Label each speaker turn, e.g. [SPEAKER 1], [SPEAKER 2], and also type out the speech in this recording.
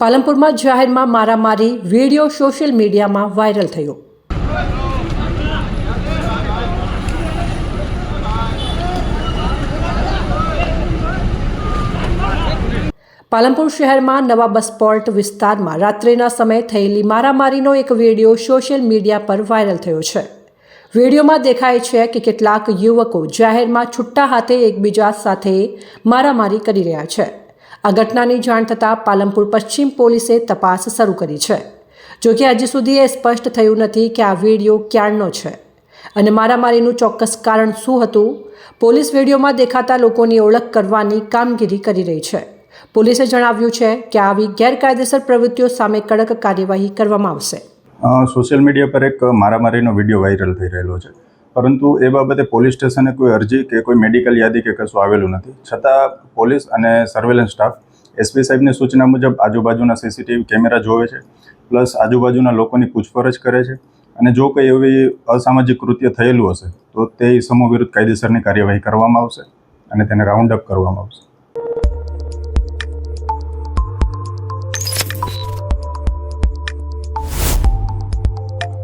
[SPEAKER 1] પાલનપુરમાં જાહેરમાં મારામારી video social મીડિયામાં વાયરલ થયો. પાલનપુર શહેરમાં નવા બસ પોર્ટ વિસ્તારમાં રાત્રિના સમયે થયેલી મારામારીનો એક વીડિયો સોશિયલ મીડિયા પર વાયરલ થયો છે. વિડીયોમાં દેખાય છે કે કેટલાક યુવકો જાહેરમાં છુટ્ટા હાથે એકબીજા સાથે મારામારી કરી રહ્યા છે. આ ઘટનાની જાણ થતાં પાલનપુર પશ્ચિમ પોલીસે તપાસ શરૂ કરી છે. જોકે હજી સુધી એ સ્પષ્ટ થયું નથી કે આ વીડિયો ક્યારનો છે અને મારામારીનું ચોક્કસ કારણ શું હતું. પોલીસ વિડીયોમાં દેખાતા લોકોની ઓળખ કરવાની કામગીરી કરી રહી છે. પોલીસે જણાવ્યું છે કે આવી ગેરકાયદેસર પ્રવૃત્તિઓ સામે કડક કાર્યવાહી કરવામાં આવશે.
[SPEAKER 2] સોશિયલ મીડિયા પર એક મારામારીનો વીડિયો વાયરલ થઈ રહેલો છે. પરંતુ એ બાબતે પોલીસ સ્ટેશને કોઈ અરજી કે કોઈ મેડિકલ યાદી કે કશું આવેલું નથી. છતાં પોલીસ અને સર્વેલન્સ સ્ટાફ એસપી સાહેબની સૂચના મુજબ આજુબાજુના સીસીટીવી કેમેરા જોવે છે, પ્લસ આજુબાજુના લોકોની પૂછપરછ કરે છે અને જો કોઈ એવી અસામાજિક કૃત્ય થયેલું હશે, તો તે સમૂહ વિરુદ્ધ કાયદેસરની કાર્યવાહી કરવામાં આવશે અને તેને રાઉન્ડ અપ કરવામાં આવશે.